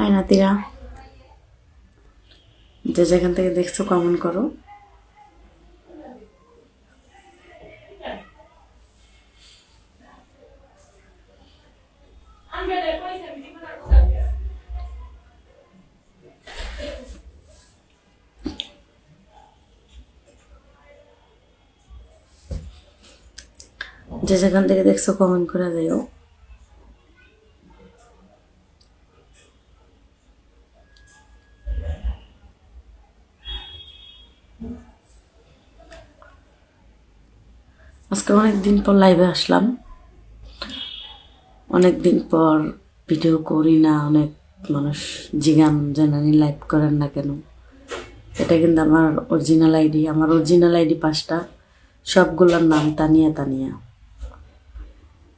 High নাতিরা। যে যেখান থেকে দেখছ কমেন্ট করো। যে যেখান থেকে দেখছ কমেন্ট করে দিও। আজকে অনেক দিন পর লাইভে আসলাম। অনেক দিন পর ভিডিও করি না, অনেক মানুষ জিগান, জানানি লাইভ করেন না কেন? এটা কিন্তু আমার অরিজিনাল আইডি আমার অরিজিনাল আইডি পাঁচটা, সবগুলোর নাম তানিয়া তানিয়া।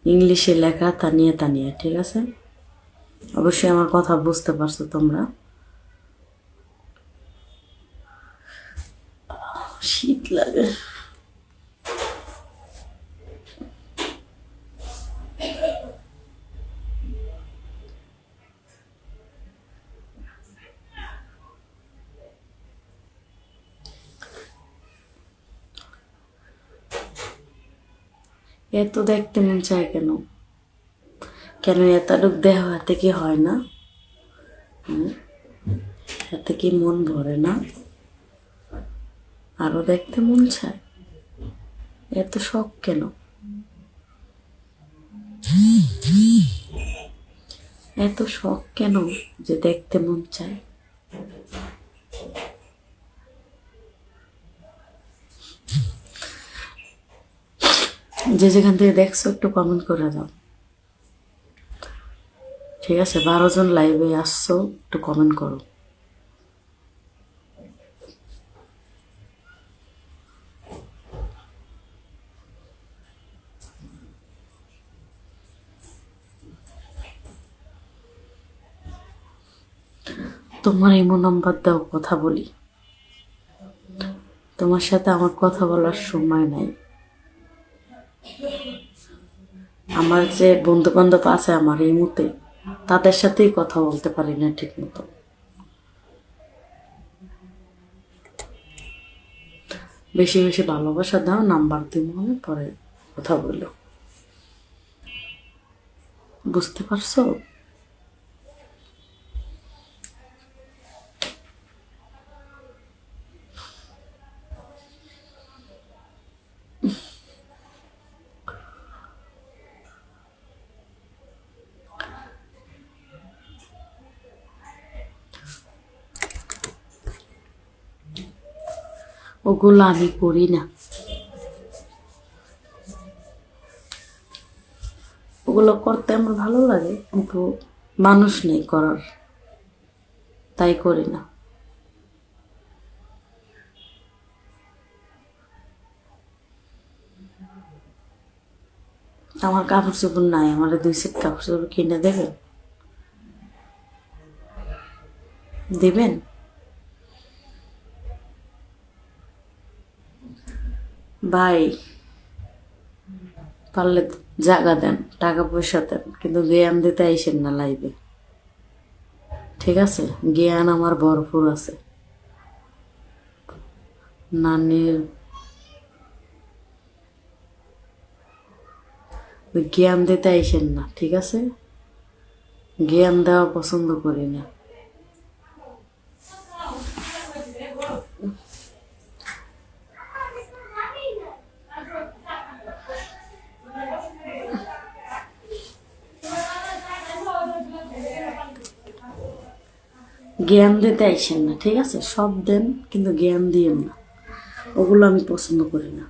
ইংলিশে লেখা তানিয়া তানিয়া, ঠিক আছে? অবশ্যই আমার কথা বুঝতে পারছ তোমরা। শীত লাগে। এত দেখতে মন চায় কেন? কেন এতটুক দেহ হাতে কি হয় না? এতে কি মন ভরে না? আরও দেখতে মন চায়? এত শখ কেন? এত শখ কেন যে দেখতে মন চায়? যে যেখান থেকে দেখছ, একটু কমেন্ট করে দাও। ঠিক আছে, বারো জন লাইভে আসছো, একটু কমেন্ট করো। তোমার ইমো নাম্বার দাও, কথা বলি। তোমার সাথে আমার কথা বলার সময় নাই। আমার যে বন্ধু বান্ধব আছে আমার এই মুহূর্তে, তাদের সাথেই কথা বলতে পারি না ঠিক মতো বেশি বেশি ভালোবাসা দাও, নাম্বার দিব আমি পরে কথা বলো। বুঝতে পারছ? ওগুলো আমি করি না। ওগুলো করতে আমার ভালো লাগে, কিন্তু মানুষ নেই করার। তাই করি না। আমার কাপড় চোপড় নাই, আমার দুই সেট কাপড় চোপড় কিনে দেবেন? দেবেন? ভাই, পারলে জায়গা দেন, টাকা পয়সা দেন, কিন্তু জ্ঞান দিতে আইসেন না লাইভে ঠিক আছে? জ্ঞান আমার ভরপুর আছে। নানির জ্ঞান দিতে আইসেন না, ঠিক আছে? জ্ঞান দেওয়া পছন্দ করি না। জ্ঞান দিতে আইসেন না, ঠিক আছে? সব দেন, কিন্তু জ্ঞান দিয়েন না। ওগুলো আমি পছন্দ করি না।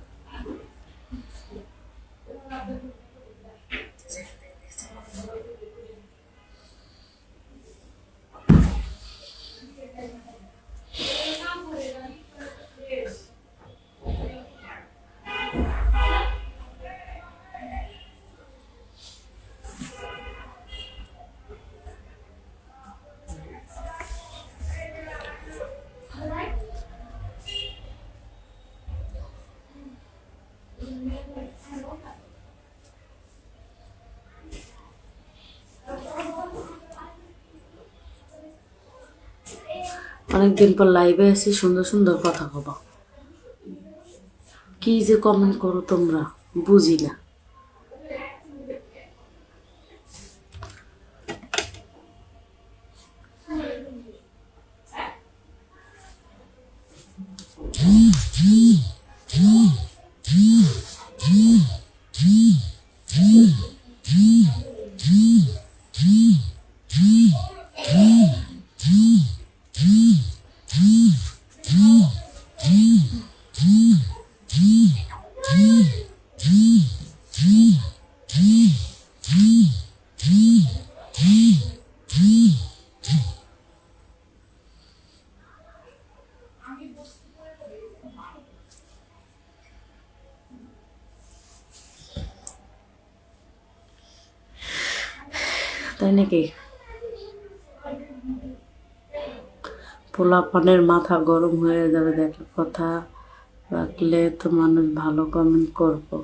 অনেকদিন পর লাইভে এসে সুন্দর সুন্দর কথা কবা কি যে কমেন্ট করো তোমরা বুঝি না নাকি? পোলাপানের মাথা গরম হয়ে যাবে, দেখা, কথা রাখলে তো মানুষ ভালো কমেন্ট করব।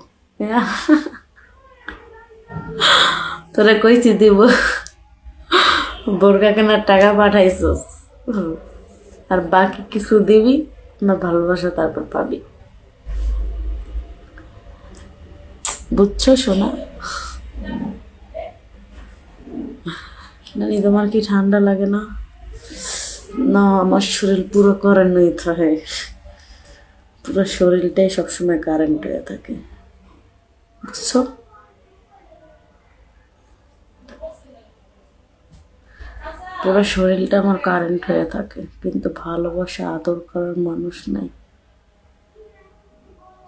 তোরা কইছি দিব। বোরকা কেনার টাকা পাঠাইছ। আর বাকি কিছু দিবি আমার ভালোবাসা তারপর পাবি। বুঝছ শোনা নানি তোমার কি ঠান্ডা লাগে না? না, আমার শরীর পুরো কারেন্ট থাকে। পুরো শরীরটাই সবসময় কারেন্ট হয়ে থাকে। বুঝছ? পুরো শরীরটা আমার কারেন্ট হয়ে থাকে, কিন্তু ভালোবাসা, আদর করার মানুষ নাই।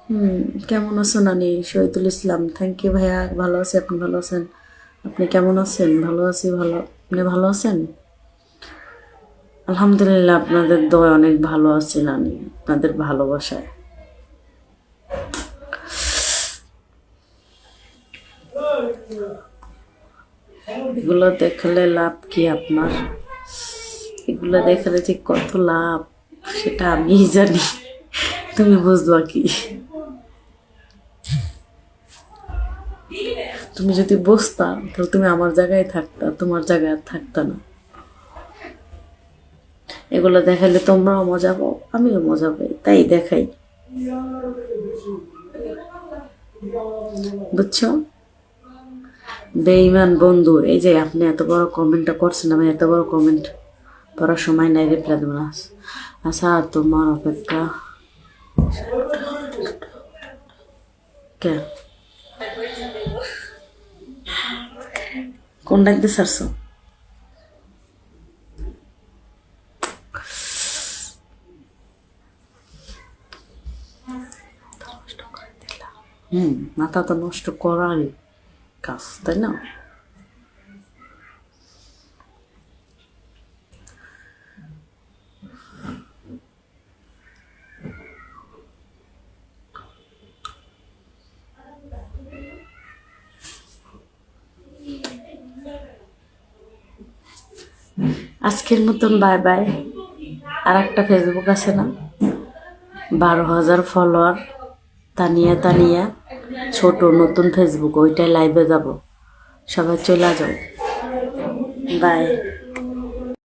হুম, কেমন আছো নানি? শহীদুল ইসলাম থ্যাংক ইউ ভাইয়া, ভালো আছি, আপনি ভালো আছেন? আপনি কেমন আছেন? ভালো আছি, ভালো। আপনি ভালো আছেন? আলহামদুলিল্লাহ, আপনাদের দয় অনেক ভালো আছি নানি আপনাদের ভালোবাসায়। এগুলো দেখলে লাভ কি আপনার? এগুলো দেখলে যে কত লাভ, সেটা আমিই জানি। তুমি বুঝবা কি? তুমি যদি বসতা, তাহলে তুমি আমার জায়গায় থাকতা, তোমার জায়গায় আর থাকতা না। এগুলো দেখাইলে তোমরাও মজা পাও, আমিও মজা পাই, তাই দেখাই। বুঝছ? বেইমান বন্ধু, এই যে আপনি এত বড় কমেন্টটা করছেন, আমি এত বড় কমেন্ট পড়ার সময় নাই, রিপ্লাই দেবো না। আচ্ছা তোমার অপেক্ষা। কে? কোন ডাকতে সারছো হুম মাথা তো নষ্ট করারই কাজ তাই না আজকের মতন বাই বাই। আর একটা ফেসবুক আছে না? বারো হাজার ফলোয়ার তানিয়া তানিয়া, ছোট নতুন ফেসবুক ওইটাই লাইভে যাব। সবাই চলে যাও বাই